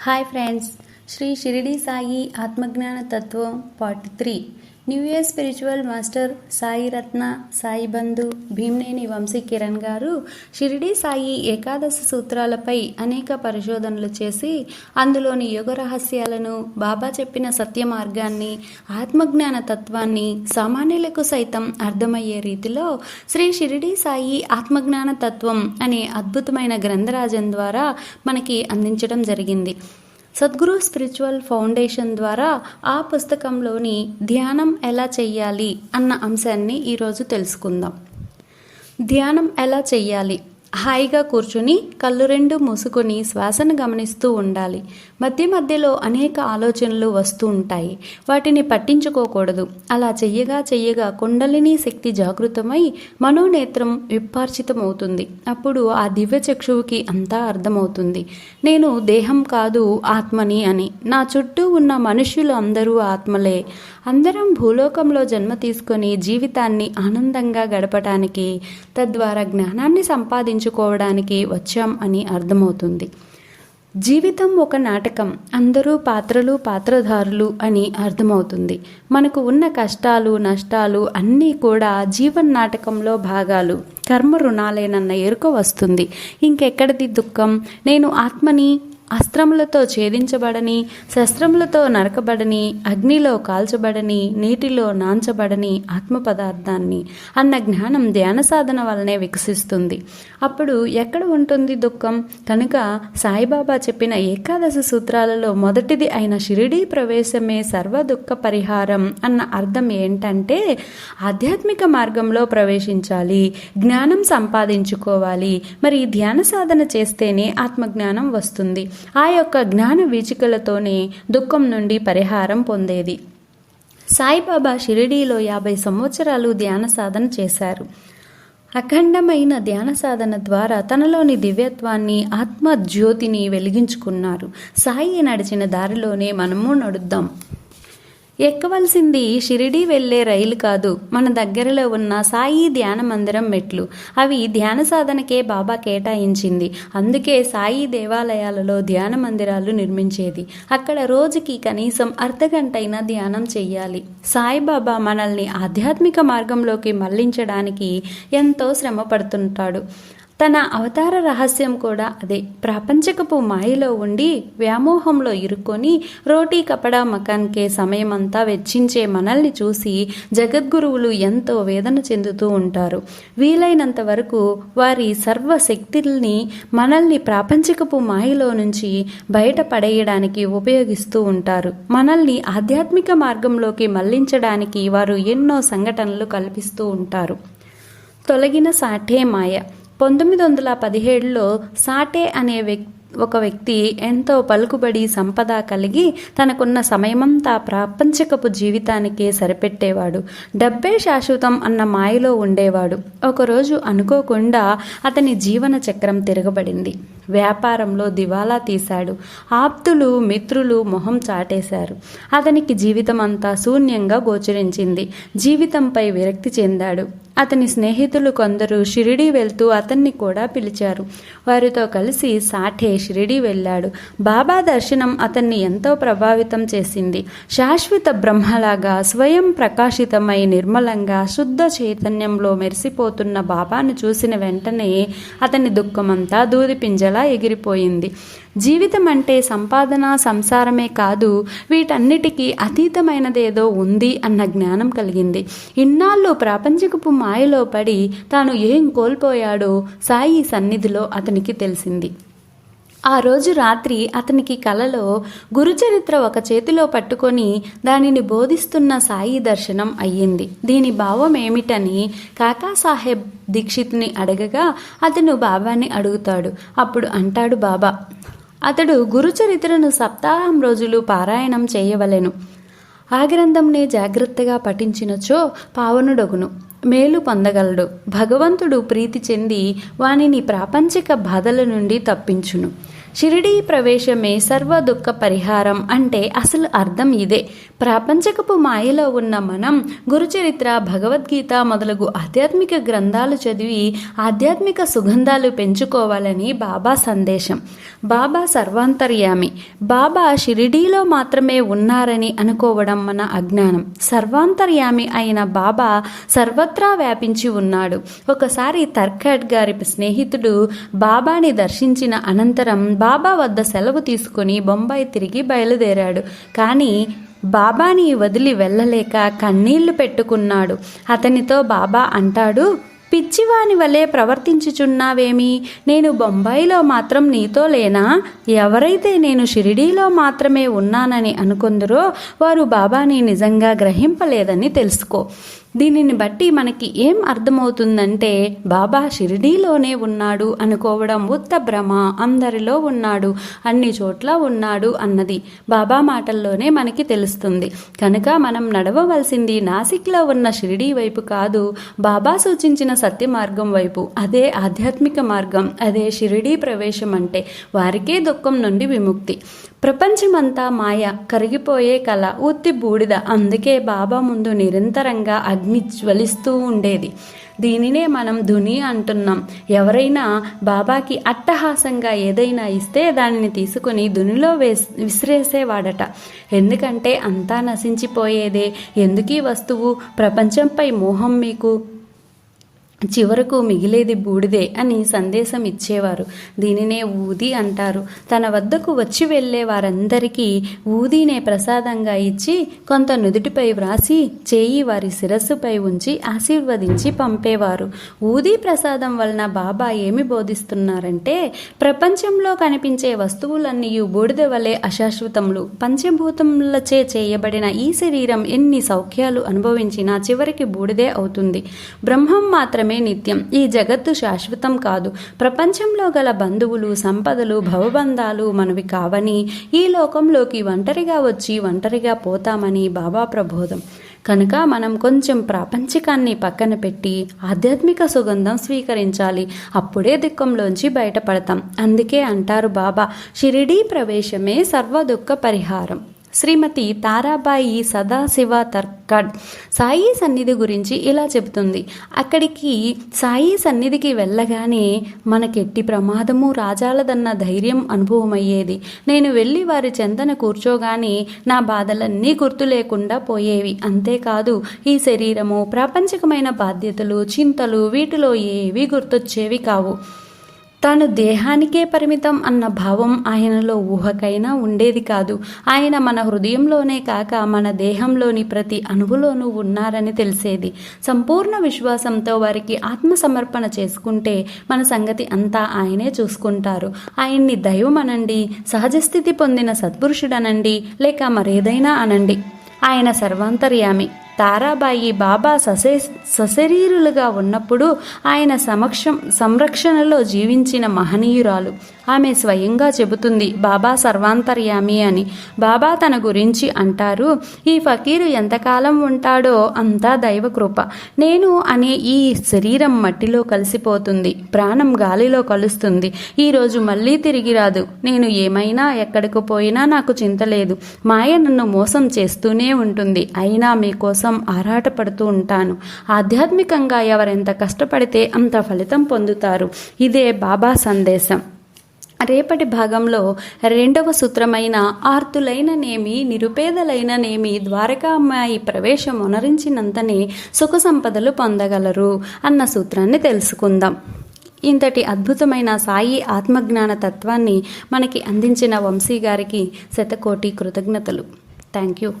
Hi friends Shri Shirdi Sai ఆత్మజ్ఞాన తత్వం part three new year spiritual master Sai Ratna Sai Bandhu Bhimneni Vamsi Kiran garu Shirdi Sai Ekadashi సూత్రాలపై అనేక పరిశోధనలు చేసి అందులోని యోగ రహస్యాలను బాబా చెప్పిన సత్య మార్గాన్ని ఆత్మజ్ఞాన తత్వాన్ని సామాన్యులకు సైతం అర్థమయ్యే రీతిలో శ్రీ షిరిడి సాయి ఆత్మజ్ఞాన తత్వం అనే అద్భుతమైన గ్రంథరాజం ద్వారా మనకి అందించడం జరిగింది. సద్గురు స్పిరిచువల్ ఫౌండేషన్ ద్వారా ఆ పుస్తకంలోని ధ్యానం ఎలా చెయ్యాలి అన్న అంశాన్ని ఈరోజు తెలుసుకుందాం. ధ్యానం ఎలా చెయ్యాలి? హాయిగా కూర్చుని కళ్ళు రెండు మూసుకొని శ్వాసను గమనిస్తూ ఉండాలి. మధ్య మధ్యలో అనేక ఆలోచనలు వస్తూ ఉంటాయి. వాటిని పట్టించుకోకూడదు. అలా చెయ్యగా చెయ్యగా కుండలిని శక్తి జాగృతమై మనోనేత్రం విపార్చితమవుతుంది అప్పుడు ఆ దివ్య చక్షువుకి అంతా అర్థమవుతుంది. నేను దేహం కాదు ఆత్మని అని. నా చుట్టూ ఉన్న మనుష్యులు అందరూ ఆత్మలే. అందరం భూలోకంలో జన్మ తీసుకొని జీవితాన్ని ఆనందంగా గడపటానికి తద్వారా జ్ఞానాన్ని సంపాదించు సంపాదించుకోవడానికి వచ్చాం అని అర్థమవుతుంది. జీవితం ఒక నాటకం. అందరూ పాత్రలు పాత్రధారులు అని అర్థమవుతుంది. మనకు ఉన్న కష్టాలు నష్టాలు అన్నీ కూడా జీవన్ నాటకంలో భాగాలు. కర్మ రుణాలేనన్న ఎరుక వస్తుంది. ఇంకెక్కడిది దుఃఖం? నేను ఆత్మని అస్త్రములతో ఛేదించబడని శస్త్రములతో నరకబడని అగ్నిలో కాల్చబడని నీటిలో నాంచబడని ఆత్మ పదార్థాన్ని అన్న జ్ఞానం ధ్యాన సాధన వలనే వికసిస్తుంది. అప్పుడు ఎక్కడ ఉంటుంది దుఃఖం? కనుక సాయిబాబా చెప్పిన ఏకాదశ సూత్రాలలో మొదటిది అయిన షిరిడీ ప్రవేశమే సర్వ దుఃఖ పరిహారం అన్న అర్థం ఏంటంటే ఆధ్యాత్మిక మార్గంలో ప్రవేశించాలి జ్ఞానం సంపాదించుకోవాలి. మరి ధ్యాన సాధన చేస్తేనే ఆత్మజ్ఞానం వస్తుంది. ఆ యొక్క జ్ఞాన వీచికలతోనే దుఃఖం నుండి పరిహారం పొందేది. సాయిబాబా షిరిడీలో యాభై సంవత్సరాలు ధ్యాన సాధన చేశారు. అఖండమైన ధ్యాన సాధన ద్వారా తనలోని దివ్యత్వాన్ని ఆత్మ జ్యోతిని వెలిగించుకున్నారు. సాయి నడిచిన దారిలోనే మనము నడుద్దాం. ఎక్కవలసింది షిరిడీ వెళ్ళే రైలు కాదు. మన దగ్గరలో ఉన్న సాయి ధ్యాన మందిరం మెట్లు. అవి ధ్యాన సాధనకే బాబా కేటాయించింది. అందుకే సాయి దేవాలయాలలో ధ్యాన మందిరాలు నిర్మించేది. అక్కడ రోజుకి కనీసం అర్ధగంటైనా ధ్యానం చెయ్యాలి. సాయిబాబా మనల్ని ఆధ్యాత్మిక మార్గంలోకి మళ్ళించడానికి ఎంతో శ్రమ పడుతుంటాడు తన అవతార రహస్యం కూడా అదే. ప్రాపంచకపు మాయలో ఉండి వ్యామోహంలో ఇరుక్కొని రోటీ కపడా మకాన్కే సమయమంతా వెచ్చించే మనల్ని చూసి జగద్గురువులు ఎంతో వేదన చెందుతూ ఉంటారు. వీలైనంత వరకు వారి సర్వశక్తుల్ని మనల్ని ప్రాపంచకపు మాయలో నుంచి బయటపడేయడానికి ఉపయోగిస్తూ ఉంటారు. మనల్ని ఆధ్యాత్మిక మార్గంలోకి మళ్ళించడానికి వారు ఎన్నో సంఘటనలు కల్పిస్తూ ఉంటారు. తొలగిన సాఠే మాయ. పంతొమ్మిది వందల పదిహేడులో సాటే అనే వ్యక్తి ఒక వ్యక్తి ఎంతో పలుకుబడి సంపద కలిగి తనకున్న సమయమంతా ప్రాపంచకపు జీవితానికే సరిపెట్టేవాడు. డబ్బే శాశ్వతం అన్న మాయలో ఉండేవాడు. ఒకరోజు అనుకోకుండా అతని జీవన చక్రం తిరగబడింది. వ్యాపారంలో దివాలా తీశాడు. ఆప్తులు మిత్రులు మొహం చాటేశారు. అతనికి జీవితం అంతా శూన్యంగా గోచరించింది. జీవితంపై విరక్తి చెందాడు. అతని స్నేహితులు కొందరు షిరిడి వెళ్తూ అతన్ని కూడా పిలిచారు. వారితో కలిసి సాఠే షిరిడి వెళ్ళాడు. బాబా దర్శనం అతన్ని ఎంతో ప్రభావితం చేసింది. శాశ్వత బ్రహ్మలాగా స్వయం ప్రకాశితమై నిర్మలంగా శుద్ధ చైతన్యంలో మెరిసిపోతున్న బాబాను చూసిన వెంటనే అతని దుఃఖమంతా దూదిపింజల పింజలా ఎగిరిపోయింది. జీవితం అంటే సంపాదన సంసారమే కాదు వీటన్నిటికీ అతీతమైనదేదో ఉంది అన్న జ్ఞానం కలిగింది. ఇన్నాళ్ళు ప్రాపంచకపు మాయలో పడి తాను ఏం కోల్పోయాడో సాయి సన్నిధిలో అతనికి తెలిసింది. ఆ రోజు రాత్రి అతనికి కలలో గురుచరిత్ర ఒక చేతిలో పట్టుకొని దానిని బోధిస్తున్న సాయి దర్శనం అయ్యింది. దీని భావం ఏమిటని కాకాసాహెబ్ దీక్షిత్ని అడగగా అతను బాబాని అడుగుతాడు. అప్పుడు అంటాడు బాబా అతడు గురుచరిత్రను సప్తాహం రోజులు పారాయణం చేయవలెను. ఆ గ్రంథంనే జాగ్రత్తగా పఠించినచో పావనుడగును. మేలు పొందగలడు. భగవంతుడు ప్రీతి చెంది వానిని ప్రాపంచిక బాధల నుండి తప్పించును. షిరిడీ ప్రవేశమే సర్వ దుఃఖ పరిహారం అంటే అసలు అర్థం ఇదే. ప్రాపంచకపు మాయలో ఉన్న మనం గురుచరిత్ర భగవద్గీత మొదలగు ఆధ్యాత్మిక గ్రంథాలు చదివి ఆధ్యాత్మిక సుగంధాలు పెంచుకోవాలని బాబా సందేశం. బాబా సర్వాంతర్యామి. బాబా షిరిడీలో మాత్రమే ఉన్నారని అనుకోవడం మన అజ్ఞానం. సర్వాంతర్యామి అయిన బాబా సర్వత్రా వ్యాపించి ఉన్నాడు. ఒకసారి తర్కాడ్ గారి స్నేహితుడు బాబాని దర్శించిన అనంతరం బాబా వద్ద సెలవు తీసుకుని బొంబాయి తిరిగి బయలుదేరాడు. కానీ బాబాని వదిలి వెళ్ళలేక కన్నీళ్ళు పెట్టుకున్నాడు. అతనితో బాబా అంటాడు పిచ్చివాని వలె ప్రవర్తించుచున్నావేమి? నేను బొంబాయిలో మాత్రం నీతో లేనా? ఎవరైతే నేను షిరిడీలో మాత్రమే ఉన్నానని అనుకుందరో వారు బాబాని నిజంగా గ్రహింపలేదని తెలుసుకో. దీనిని బట్టి మనకి ఏం అర్థమవుతుందంటే బాబా షిరిడీలోనే ఉన్నాడు అనుకోవడం ఉత్త భ్రమ. అందరిలో ఉన్నాడు అన్ని చోట్ల ఉన్నాడు అన్నది బాబా మాటల్లోనే మనకి తెలుస్తుంది. కనుక మనం నడవవలసింది నాసిక్లో ఉన్న షిరిడీ వైపు కాదు బాబా సూచించిన సత్య మార్గం వైపు. అదే ఆధ్యాత్మిక మార్గం అదే షిరిడీ ప్రవేశం అంటే వారికే దుఃఖం నుండి విముక్తి. ప్రపంచమంతా మాయ కరిగిపోయే కళ ఉత్తి బూడిద అందుకే బాబా ముందు నిరంతరంగా అగ్ని జ్వలిస్తూ ఉండేది. దీనినే మనం ధుని అంటున్నాం. ఎవరైనా బాబాకి అట్టహాసంగా ఏదైనా ఇస్తే దానిని తీసుకుని ధునిలో వేస్ విసిరేసేవాడట. ఎందుకంటే అంతా నశించిపోయేదే. ఎందుకీ వస్తువు? ప్రపంచంపై మోహం మీకు? చివరకు మిగిలేది బూడిదే అని సందేశం ఇచ్చేవారు. దీనినే ఊది అంటారు. తన వద్దకు వచ్చి వెళ్ళే వారందరికీ ఊదీనే ప్రసాదంగా ఇచ్చి కొంత నుదుటిపై వ్రాసి చేయి వారి శిరస్సుపై ఉంచి ఆశీర్వదించి పంపేవారు. ఊదీ ప్రసాదం వలన బాబా ఏమి బోధిస్తున్నారంటే ప్రపంచంలో కనిపించే వస్తువులన్నీ బూడిద వలె అశాశ్వతములు. పంచభూతములచే చేయబడిన ఈ శరీరం ఎన్ని సౌఖ్యాలు అనుభవించినా చివరికి బూడిదే అవుతుంది. బ్రహ్మం మాత్రమే మాత్రమే నిత్యం. ఈ జగత్తు శాశ్వతం కాదు. ప్రపంచంలో గల బంధువులు సంపదలు భవబంధాలు మనవి కావని ఈ లోకంలోకి ఒంటరిగా వచ్చి ఒంటరిగా పోతామని బాబా ప్రబోధం. కనుక మనం కొంచెం ప్రాపంచికాన్ని పక్కన పెట్టి ఆధ్యాత్మిక సుగంధం స్వీకరించాలి. అప్పుడే దుఃఖంలోంచి బయటపడతాం. అందుకే అంటారు బాబా షిరిడీ ప్రవేశమే సర్వ దుఃఖ పరిహారం శ్రీమతి తారాబాయి సదాశివ తర్కడ్ సాయి సన్నిధి గురించి ఇలా చెబుతుంది. అక్కడికి సాయి సన్నిధికి వెళ్ళగానే మనకెట్టి ప్రమాదము రాజాలదన్న ధైర్యం అనుభవమయ్యేది. నేను వెళ్ళి వారి చెందన కూర్చోగానే నా బాధలన్నీ గుర్తు లేకుండా పోయేవి. అంతేకాదు ఈ శరీరము ప్రాపంచికమైన బాధ్యతలు చింతలు వీటిలో ఏవి గుర్తొచ్చేవి కావు. తాను దేహానికే పరిమితం అన్న భావం ఆయనలో ఊహకైనా ఉండేది కాదు. ఆయన మన హృదయంలోనే కాక మన దేహంలోని ప్రతి అణువులోనూ ఉన్నారని తెలిసేది. సంపూర్ణ విశ్వాసంతో వారికి ఆత్మసమర్పణ చేసుకుంటే మన సంగతి అంతా ఆయనే చూసుకుంటారు. ఆయన్ని దైవం అనండి సహజస్థితి పొందిన సత్పురుషుడనండి లేక మరేదైనా అనండి. ఆయన సర్వాంతర్యామి. తారాబాయి బాబా ససే సశరీరులుగా ఉన్నప్పుడు ఆయన సమక్షం సంరక్షణలో జీవించిన మహనీయురాలు. ఆమె స్వయంగా చెబుతుంది బాబా సర్వాంతర్యామి అని. బాబా తన గురించి అంటారు ఈ ఫకీరు ఎంతకాలం ఉంటాడో అంతా దైవకృప నేను అనే ఈ శరీరం మట్టిలో కలిసిపోతుంది ప్రాణం గాలిలో కలుస్తుంది. ఈరోజు మళ్ళీ తిరిగి రాదు. నేను ఏమైనా ఎక్కడికి పోయినా నాకు చింత లేదు. మాయ నన్ను మోసం చేస్తూనే ఉంటుంది. అయినా మీకోసం ఆరాటపడుతూ ఉంటాను. ఆధ్యాత్మికంగా ఎవరెంత కష్టపడితే అంత ఫలితం పొందుతారు. ఇదే బాబా సందేశం. రేపటి భాగంలో రెండవ సూత్రమైన ఆర్తులైననేమి నిరుపేదలైననేమి ద్వారకామాయి ప్రవేశం ఒనరించినంతనే సుఖ సంపదలు పొందగలరు అన్న సూత్రాన్ని తెలుసుకుందాం. ఇంతటి అద్భుతమైన సాయి ఆత్మజ్ఞాన తత్వాన్ని మనకి అందించిన వంశీ గారికి శతకోటి కృతజ్ఞతలు. Thank you